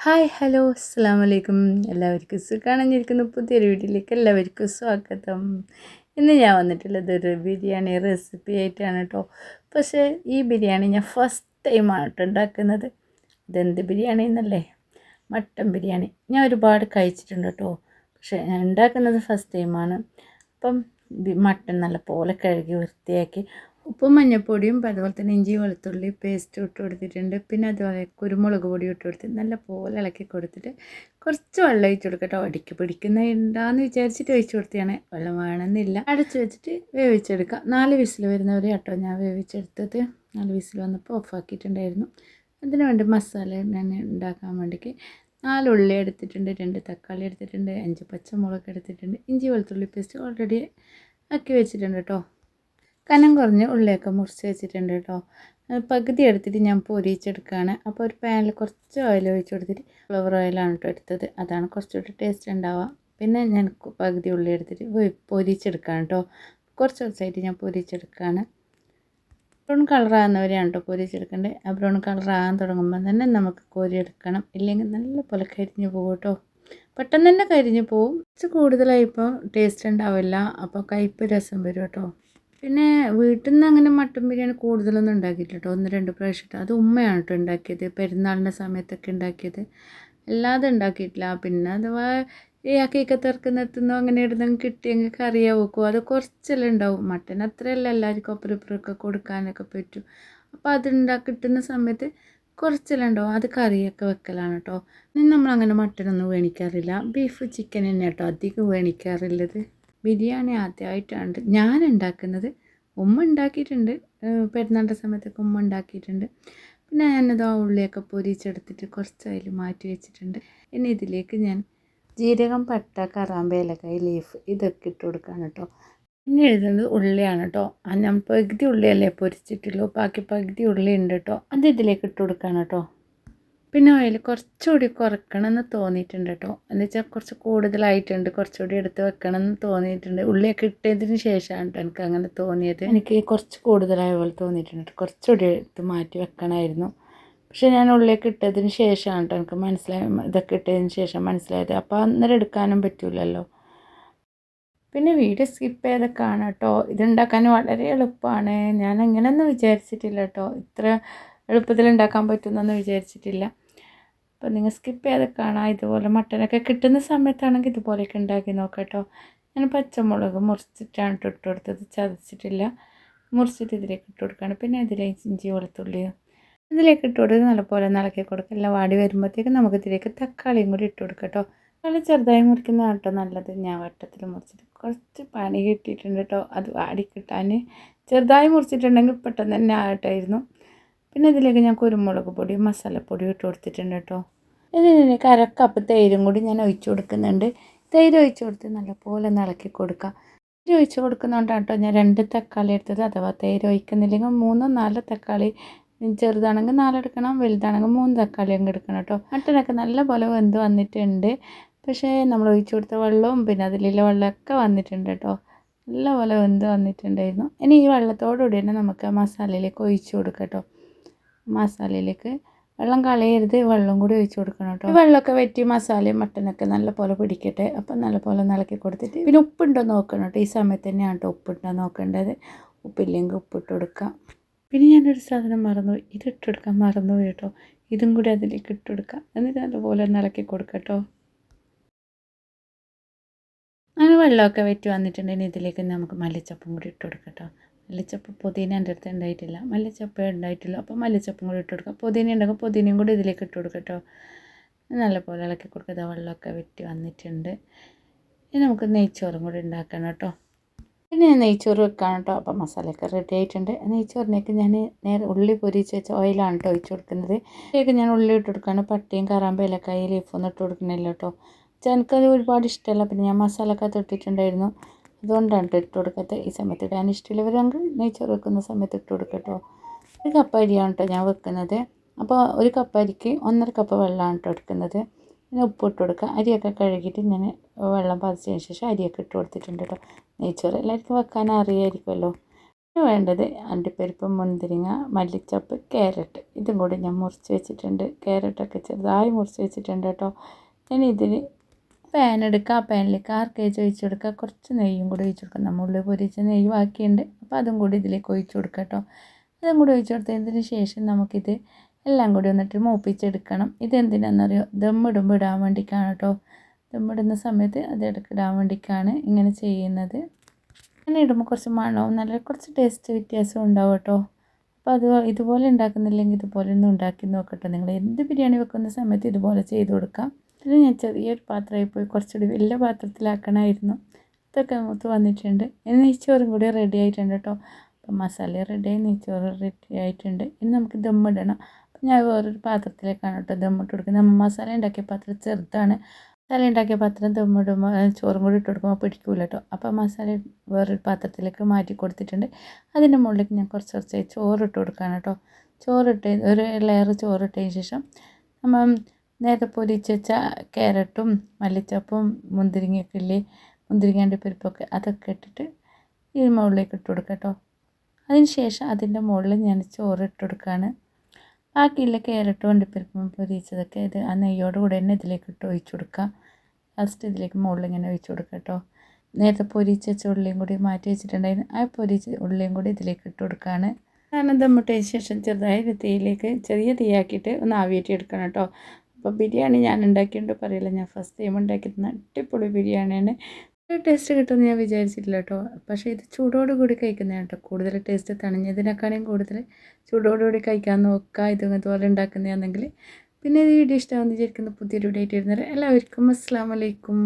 Hi hello അസ്സാം വലൈക്കും എല്ലാവർക്കും സുഖമാണെന്നിരിക്കുന്നു പുതിയൊരു വീട്ടിലേക്ക് എല്ലാവർക്കും സ്വാഗതം. ഇന്ന് ഞാൻ വന്നിട്ടുള്ളത് ഒരു ബിരിയാണി റെസിപ്പി ആയിട്ടാണ് കേട്ടോ പക്ഷേ ഈ ബിരിയാണി ഞാൻ ഫസ്റ്റ് ടൈമാണ് കേട്ടോ ഉണ്ടാക്കുന്നത്. ഇതെന്ത് ബിരിയാണി എന്നല്ലേ? മട്ടൻ ബിരിയാണി. ഞാൻ ഒരുപാട് കഴിച്ചിട്ടുണ്ട് കേട്ടോ പക്ഷേ ഞാൻ ഉണ്ടാക്കുന്നത് ഫസ്റ്റ് ടൈമാണ് അപ്പം മട്ടൻ നല്ല പോലെ കഴുകി വൃത്തിയാക്കി ഉപ്പും മഞ്ഞൾപ്പൊടിയും അതുപോലെ തന്നെ ഇഞ്ചി വെളുത്തുള്ളി പേസ്റ്റ് ഇട്ട് കൊടുത്തിട്ടുണ്ട്. പിന്നെ അതുപോലെ കുരുമുളക് പൊടി ഇട്ട് കൊടുത്ത് നല്ല പോലെ ഇളക്കി കൊടുത്തിട്ട് കുറച്ച് വെള്ളം ഒഴിച്ച് കൊടുക്കട്ടോ അടിക്ക് പിടിക്കുന്നുണ്ടാന്ന് വിചാരിച്ചിട്ട് ഒഴിച്ച് കൊടുത്തതാണ്. വെള്ളം വേണമെന്നില്ല. അടച്ചു വെച്ചിട്ട് വേവിച്ചെടുക്കാം. നാല് വിസിൽ വരുന്നവരെ കേട്ടോ ഞാൻ വേവിച്ചെടുത്തത്. നാല് വിസിൽ വന്നപ്പോൾ ഓഫാക്കിയിട്ടുണ്ടായിരുന്നു അതിന് വേണ്ടി മസാല ഞാൻ ഉണ്ടാക്കാൻ വേണ്ടിക്ക് നാല് ഉള്ളി എടുത്തിട്ടുണ്ട് രണ്ട് തക്കാളി എടുത്തിട്ടുണ്ട് അഞ്ച് പച്ചമുളക് എടുത്തിട്ടുണ്ട് ഇഞ്ചി വെളുത്തുള്ളി പേസ്റ്റ് ഓൾറെഡി ആക്കി വെച്ചിട്ടുണ്ട് കേട്ടോ. കനം കുറഞ്ഞ് ഉള്ളിയൊക്കെ മുറിച്ച് വെച്ചിട്ടുണ്ട് കേട്ടോ. പകുതി എടുത്തിട്ട് ഞാൻ പൊരിച്ചെടുക്കുകയാണ്. അപ്പോൾ ഒരു പാനിൽ കുറച്ച് ഓയിൽ ഒഴിച്ച് കൊടുത്തിട്ട് ഫ്ലവർ ഓയിലാണ് കേട്ടോ എടുത്തത്. അതാണ് കുറച്ചുകൂടി ടേസ്റ്റ് ഉണ്ടാവുക. പിന്നെ ഞാൻ പകുതി ഉള്ളി എടുത്തിട്ട് പൊരിച്ചെടുക്കുകയാണ് കേട്ടോ. കുറച്ച് കുറച്ചായിട്ട് ഞാൻ പൊരിച്ചെടുക്കുകയാണ്. ബ്രൗൺ കളറാകുന്നവരെയാണ് കേട്ടോ പൊരിച്ചെടുക്കേണ്ടത്. ആ ബ്രൗൺ കളറാകാൻ തുടങ്ങുമ്പോൾ തന്നെ നമുക്ക് കോരിയെടുക്കണം ഇല്ലെങ്കിൽ നല്ല പോലെ കരിഞ്ഞു പോകും കേട്ടോ. പെട്ടെന്ന് തന്നെ കരിഞ്ഞു പോകും. കുറച്ച് കൂടുതലായി ഇപ്പോൾ ടേസ്റ്റ് ഉണ്ടാവില്ല. അപ്പോൾ കയ്പ്പ് രസം വരും കേട്ടോ. പിന്നെ വീട്ടിൽ നിന്ന് അങ്ങനെ മട്ടൻ ബിരിയാണി കൂടുതലൊന്നും ഉണ്ടാക്കിയില്ല കേട്ടോ. ഒന്ന് രണ്ട് പ്രാവശ്യം അത് ഉമ്മയാണ് കേട്ടോ ഉണ്ടാക്കിയത്. പെരുന്നാളിന്റെ സമയത്തൊക്കെ ഉണ്ടാക്കിയത്. അല്ലാതെ ഉണ്ടാക്കിയിട്ടില്ല. പിന്നെ അഥവാ ഈ അക്കീക്കത്ത് ഇറക്കുന്നിടത്തുനിന്നോ അങ്ങനെ ഇടുന്നെങ്കിൽ കിട്ടിയെങ്കിൽ കറിയാ വെക്കും അത് കുറച്ചെല്ലാം ഉണ്ടാവും. മട്ടൻ അത്രയല്ല എല്ലാവർക്കും അപ്പുറം ഇപ്പുറമൊക്കെ കൊടുക്കാനൊക്കെ പറ്റും. അപ്പോൾ അത് ഉണ്ടാക്കി കിട്ടുന്ന സമയത്ത് കുറച്ചെല്ലാം ഉണ്ടാവും. അത് കറിയൊക്കെ വെക്കലാണ് കേട്ടോ നമ്മളങ്ങനെ മട്ടനൊന്നും വേണിക്കാറില്ല. ബീഫ് ചിക്കൻ തന്നെ കേട്ടോ അധികം വേണിക്കാറുള്ളത്. ബിരിയാണി ആദ്യമായിട്ടാണ് ഞാൻ ഉണ്ടാക്കുന്നത് ഉമ്മ ഉണ്ടാക്കിയിട്ടുണ്ട്. പെരുന്നാളിന്റെ സമയത്തൊക്കെ ഉമ്മ ഉണ്ടാക്കിയിട്ടുണ്ട്. പിന്നെ ഞാനത് ആ ഉള്ളിയൊക്കെ പൊരിച്ചെടുത്തിട്ട് കുറച്ച് അതിൽ മാറ്റി വെച്ചിട്ടുണ്ട്. ഇനി ഇതിലേക്ക് ഞാൻ ജീരകം പട്ട കറാമ്പ ഇലക്കായി ലീഫ് ഇതൊക്കെ ഇട്ട് കൊടുക്കുകയാണ് കേട്ടോ. പിന്നെ എഴുതുന്നത് ഉള്ളിയാണ് കേട്ടോ. ഞാൻ പകുതി ഉള്ളിയല്ലേ പൊരിച്ചിട്ടുള്ളൂ. ബാക്കി പകുതി ഉള്ളി ഉണ്ട് കേട്ടോ. അത് ഇതിലേക്ക് ഇട്ട് കൊടുക്കുകയാണ് കേട്ടോ. പിന്നെ ഓയിൽ കുറച്ചുകൂടി കുറക്കണം എന്ന് തോന്നിയിട്ടുണ്ട് കേട്ടോ എന്ന് വെച്ചാൽ കുറച്ച് കൂടുതലായിട്ടുണ്ട് കുറച്ചുകൂടി എടുത്ത് വെക്കണം എന്ന് തോന്നിയിട്ടുണ്ട്. ഉള്ളിയൊക്കെ ഇട്ടതിന് ശേഷമാണ് കേട്ടോ എനിക്ക് അങ്ങനെ തോന്നിയത്. എനിക്ക് കുറച്ച് കൂടുതലായ പോലെ തോന്നിയിട്ടുണ്ട് കുറച്ചുകൂടി എടുത്ത് മാറ്റി വെക്കണമായിരുന്നു. പക്ഷേ ഞാൻ ഉള്ളിലേക്ക് ഇട്ടതിന് ശേഷമാണ് കേട്ടോ എനിക്ക് മനസ്സിലായ ഇതൊക്കെ ഇട്ടതിന് ശേഷം മനസ്സിലായത്. അപ്പോൾ അന്നേരം എടുക്കാനും പറ്റില്ലല്ലോ പിന്നെ വീഡിയോ സ്കിപ്പ് ചെയ്ത് കാണാം കേട്ടോ ഇതുണ്ടാക്കാൻ വളരെ എളുപ്പമാണ്. ഞാൻ അങ്ങനെയൊന്നും വിചാരിച്ചിട്ടില്ല കേട്ടോ ഇത്ര എളുപ്പത്തിൽ ഉണ്ടാക്കാൻ പറ്റുമെന്നൊന്നും വിചാരിച്ചിട്ടില്ല. അപ്പോൾ നിങ്ങൾ സ്കിപ്പ് ചെയ്ത് കാണാം. ഇതുപോലെ മട്ടനൊക്കെ കിട്ടുന്ന സമയത്താണെങ്കിൽ ഇതുപോലെയൊക്കെ ഉണ്ടാക്കി നോക്കാം കേട്ടോ ഞാൻ പച്ചമുളക് മുറിച്ചിട്ടാണ് ഇട്ട് കൊടുത്തത്. ചതച്ചിട്ടില്ല. മുറിച്ചിട്ട് ഇതിലേക്ക് ഇട്ട് കൊടുക്കുകയാണ് പിന്നെ ഇതിലേക്ക് ഇഞ്ചി വെളുത്തുള്ളി ഇതിലേക്ക് ഇട്ട് കൊടുത്ത് നല്ലപോലെ നിളക്കി കൊടുക്കുക എല്ലാം വാടി വരുമ്പോഴത്തേക്ക് നമുക്ക് ഇതിലേക്ക് തക്കാളിയും കൂടി ഇട്ട് കൊടുക്കാം കേട്ടോ. ചെറുതായി മുറിക്കുന്ന കേട്ടോ നല്ലത്. ഞാൻ വട്ടത്തിൽ മുറിച്ചിട്ട് കുറച്ച് പണി കിട്ടിയിട്ടുണ്ട് കേട്ടോ. അത് വാടി കിട്ടാൻ ചെറുതായി മുറിച്ചിട്ടുണ്ടെങ്കിൽ പെട്ടെന്ന് തന്നെ ആകട്ടായിരുന്നു. പിന്നെ ഇതിലേക്ക് ഞാൻ കുരുമുളക് പൊടിയും മസാലപ്പൊടിയും ഇട്ട് കൊടുത്തിട്ടുണ്ട് കേട്ടോ. ഇതിന് അരക്കപ്പ് തൈരും കൂടി ഞാൻ ഒഴിച്ചു കൊടുക്കുന്നുണ്ട്. തൈര് ഒഴിച്ചു കൊടുത്ത് നല്ലപോലെ ഒന്ന് ഇളക്കി തൈര് ഒഴിച്ചു കൊടുക്കുന്നതുകൊണ്ടാണ് കേട്ടോ ഞാൻ രണ്ട് തക്കാളി എടുത്തത്. അഥവാ തൈര് ഒഴിക്കുന്നില്ലെങ്കിൽ മൂന്നോ നാലോ തക്കാളി. ചെറുതാണെങ്കിൽ നാലെടുക്കണം വലുതാണെങ്കിൽ മൂന്ന് തക്കാളി അങ്ങ് എടുക്കണം കേട്ടോ. മട്ടനൊക്കെ നല്ലപോലെ വെന്ത് വന്നിട്ടുണ്ട്. പക്ഷേ നമ്മൾ ഒഴിച്ചു കൊടുത്ത വെള്ളവും പിന്നെ അതിലുള്ള വെള്ളമൊക്കെ വന്നിട്ടുണ്ട് കേട്ടോ. നല്ലപോലെ വെന്ത് വന്നിട്ടുണ്ടായിരുന്നു. ഇനി ഈ വെള്ളത്തോടുകൂടി തന്നെ നമുക്ക് മസാലയിലേക്ക് ഒഴിച്ചു കൊടുക്കാം കേട്ടോ. മസാലയിലേക്ക് വെള്ളം കളയരുത് വെള്ളം കൂടി ഒഴിച്ച് കൊടുക്കണം കേട്ടോ. വെള്ളമൊക്കെ വെറ്റി മസാലയും മട്ടനൊക്കെ നല്ലപോലെ പിടിക്കട്ടെ. അപ്പം നല്ലപോലെ നിളക്കി കൊടുത്തിട്ട് പിന്നെ ഉപ്പുണ്ടോ നോക്കണം കേട്ടോ. ഈ സമയത്ത് തന്നെയാണ് കേട്ടോ ഉപ്പുണ്ടോ നോക്കേണ്ടത്. ഉപ്പില്ലെങ്കിൽ ഉപ്പിട്ട് കൊടുക്കാം. പിന്നെ ഞാനൊരു സാധനം മറന്നു ഇത് കൊടുക്കാൻ മറന്നു കേട്ടോ. ഇതും കൂടി അതിലേക്ക് ഇട്ട് കൊടുക്കാം. എന്നിട്ട് നല്ലപോലെ നിളക്കി കൊടുക്കാം കേട്ടോ. അങ്ങനെ വെള്ളമൊക്കെ വെറ്റി വന്നിട്ടുണ്ടെങ്കിൽ ഇതിലേക്ക് നമുക്ക് മല്ലിച്ചപ്പും കൂടി ഇട്ട് കൊടുക്കാം കേട്ടോ. മല്ലിച്ചപ്പ് പുതിന എന്റെ അടുത്ത് ഉണ്ടായിട്ടില്ല. മല്ലിച്ചപ്പ് ഉണ്ടായിട്ടില്ല അപ്പോൾ മല്ലിച്ചപ്പും കൂടി ഇട്ട് കൊടുക്കാം. പുതിന ഉണ്ടെങ്കിൽ പുതിനയും കൂടി ഇതിലേക്ക് ഇട്ട് കൊടുക്കാം കേട്ടോ. നല്ലപോലെ ഇളക്കി കൊടുക്കുക. വെള്ളമൊക്കെ വെട്ടി വന്നിട്ടുണ്ട്. ഇനി നമുക്ക് നെയ്ച്ചോറും കൂടി ഉണ്ടാക്കണം കേട്ടോ. പിന്നെ നെയ്ച്ചോറ് വെക്കാണ് കേട്ടോ. അപ്പോൾ മസാലയൊക്കെ റെഡി ആയിട്ടുണ്ട്. നെയ്ച്ചോറിനേക്ക് ഞാൻ നേരെ ഉള്ളി പൊരിച്ച് വെച്ച ഓയിലാണ് കേട്ടോ ഒഴിച്ച് കൊടുക്കുന്നത്. ഇതിലേക്ക് ഞാൻ ഉള്ളി ഇട്ട് കൊടുക്കുകയാണ്. പട്ടിയും കറാമ്പ് ഇലക്കായി ലീഫൊന്നും ഇട്ട് കൊടുക്കണില്ല കേട്ടോ. എനിക്കത് ഒരുപാട് ഇഷ്ടമല്ല. പിന്നെ ഞാൻ മസാലയൊക്കെ തൊട്ടിട്ടുണ്ടായിരുന്നു അതുകൊണ്ടാണ് ഇട്ട് കൊടുക്കാത്തത് ഈ സമയത്ത് ഇടാൻ ഇഷ്ടമുള്ളവരാണെങ്കിൽ നെയ്ച്ചോറ് വെക്കുന്ന സമയത്ത് ഇട്ട് കൊടുക്കട്ടോ ഒരു കപ്പ് അരിയാണ് കേട്ടോ ഞാൻ വെക്കുന്നത്. അപ്പോൾ ഒരു കപ്പ് അരിക്ക് ഒന്നര കപ്പ് വെള്ളമാണ് കേട്ടോ എടുക്കുന്നത്. പിന്നെ ഉപ്പ് ഇട്ട് കൊടുക്കുക. അരിയൊക്കെ കഴുകിയിട്ട് ഞാൻ വെള്ളം പതിച്ചതിന് ശേഷം അരിയൊക്കെ ഇട്ട് കൊടുത്തിട്ടുണ്ട് കേട്ടോ. നെയ്ച്ചോറ് എല്ലാവർക്കും വെക്കാൻ അറിയായിരിക്കുമല്ലോ പിന്നെ വേണ്ടത് അണ്ടിപ്പരിപ്പ് മുന്തിരിങ്ങ മല്ലിച്ചപ്പ് ക്യാരറ്റ്. ഇതും കൂടി ഞാൻ മുറിച്ച് വെച്ചിട്ടുണ്ട്. ക്യാരറ്റൊക്കെ ചെറുതായി മുറിച്ച് വെച്ചിട്ടുണ്ട് കേട്ടോ. ഞാൻ ഇതിന് പാൻ എടുക്കുക ആ പാനിലേക്ക് ആർക്കേജ് ഒഴിച്ച് കൊടുക്കുക കുറച്ച് നെയ്യും കൂടി ഒഴിച്ച് കൊടുക്കുക നമ്മൾ ഉള്ളിൽ പൊരിച്ച നെയ്യ് ബാക്കിയുണ്ട്. അപ്പോൾ അതും കൂടി ഇതിലേക്ക് ഒഴിച്ച് കൊടുക്കുക കേട്ടോ അതും കൂടി ഒഴിച്ച് കൊടുത്തതിന് ശേഷം നമുക്കിത് എല്ലാം കൂടി വന്നിട്ട് മൂപ്പിച്ചെടുക്കണം. ഇതെന്തിനാണെന്നറിയോ ദമ്മിടുമ്പോൾ ഇടാൻ വേണ്ടിയിട്ടാണ് കേട്ടോ ദമ്മിടുന്ന സമയത്ത് അത് ഇടാൻ വേണ്ടിയിട്ടാണ് ഇങ്ങനെ ചെയ്യുന്നത്. അങ്ങനെ ഇടുമ്പോൾ കുറച്ച് മണവും നല്ല കുറച്ച് ടേസ്റ്റ് വ്യത്യാസം ഉണ്ടാവും കേട്ടോ അപ്പോൾ അത് ഇതുപോലെ ഉണ്ടാക്കുന്നില്ലെങ്കിൽ ഇതുപോലെ ഒന്ന് ഉണ്ടാക്കി നോക്കട്ടെ നിങ്ങൾ എന്ത് ബിരിയാണി വെക്കുന്ന സമയത്ത് ഇതുപോലെ ചെയ്ത് കൊടുക്കാം. ഇത് ഞാൻ ചെറിയൊരു പാത്രമായി പോയി കുറച്ചുകൂടി വലിയ പാത്രത്തിലാക്കണമായിരുന്നു. ഇതൊക്കെ മൂത്ത് വന്നിട്ടുണ്ട്. ഇനി നെയ്ച്ചോറും കൂടി റെഡി ആയിട്ടുണ്ട് കേട്ടോ അപ്പം മസാല റെഡിയായി നെയ്ച്ചോറ് റെഡി ആയിട്ടുണ്ട്. ഇനി നമുക്ക് ദമ്മിടണം അപ്പം ഞാൻ വേറൊരു പാത്രത്തിലേക്കാണ് കേട്ടോ ദമ്മിട്ട് കൊടുക്കുന്നത്. നമ്മൾ മസാല ഉണ്ടാക്കിയ പാത്രം ചെറുതാണ്. മസാല ഉണ്ടാക്കിയ പാത്രം ദമ്മിടുമ്പോൾ ചോറും കൂടി ഇട്ട് കൊടുക്കുമ്പോൾ പിടിക്കൂല കേട്ടോ അപ്പോൾ മസാല വേറൊരു പാത്രത്തിലേക്ക് മാറ്റി കൊടുത്തിട്ടുണ്ട്. അതിന്റെ മുകളിലേക്ക് ഞാൻ കുറച്ച് കുറച്ചായി ചോറിട്ട് കൊടുക്കുകയാണ് കേട്ടോ ചോറിട്ട് ഒരു ലെയർ ചോറിട്ടതിന് ശേഷം നമ്മൾ നേരത്തെ പൊരിച്ച് വെച്ച ക്യാരറ്റും മല്ലിച്ചപ്പും മുന്തിരിങ്ങയൊക്കെ ഇല്ലേ മുന്തിരിങ്ങാന്റെ പരിപ്പൊക്കെ അതൊക്കെ ഇട്ടിട്ട് ഈ മുകളിലേക്ക് ഇട്ട് കൊടുക്കുക കേട്ടോ. അതിന് ശേഷം അതിന്റെ മുകളിൽ ഞാൻ ചോറ് ഇട്ട് കൊടുക്കുകയാണ് ബാക്കിയുള്ള ക്യാരറ്റും അണ്ടിപ്പരിപ്പും പൊരിച്ചതൊക്കെ ഇത് ആ നെയ്യോട് കൂടെ തന്നെ ഇതിലേക്ക് ഇട്ട് ഒഴിച്ചു കൊടുക്കുക ലാസ്റ്റ് ഇതിലേക്ക് മുകളിൽ ഇങ്ങനെ ഒഴിച്ചു കൊടുക്കുക കേട്ടോ. നേരത്തെ പൊരിച്ച് വെച്ച ഉള്ളിയും കൂടി മാറ്റി വെച്ചിട്ടുണ്ടായിരുന്നു. ആ പൊരിച്ച് ഉള്ളിയും കൂടി ഇതിലേക്ക് ഇട്ട് കൊടുക്കുകയാണ് കാരണം ദമ്മിട്ടതിന് ശേഷം ചെറുതായ തീയിലേക്ക് ചെറിയ തീയാക്കിയിട്ട് ഒന്ന് ആവിയേറ്റി എടുക്കണം കേട്ടോ. അപ്പോൾ ബിരിയാണി ഞാൻ ഉണ്ടാക്കിയിട്ട് പറയില്ല ഞാൻ ഫസ്റ്റ് ടൈം ഉണ്ടാക്കിയിരുന്ന അടിപൊളി ബിരിയാണിയാണ്. ടേസ്റ്റ് കിട്ടുമെന്ന് ഞാൻ വിചാരിച്ചിട്ടില്ല കേട്ടോ. പക്ഷേ ഇത് ചൂടോട് കൂടി കഴിക്കുന്നതാണ് കേട്ടോ. കൂടുതൽ ടേസ്റ്റ് തണിഞ്ഞതിനേക്കാളും കൂടുതൽ ചൂടോടുകൂടി കഴിക്കാൻ നോക്കുക ഇത് ഇതുപോലെ ഉണ്ടാക്കുന്നതാണെങ്കിൽ പിന്നെ ഈ വീഡിയോ ഇഷ്ടമാണെന്ന് വിചാരിക്കുന്ന. പുതിയൊരു വീഡിയോ ആയിട്ട് വരുന്നത് എല്ലാവർക്കും അസ്സാം വലൈക്കും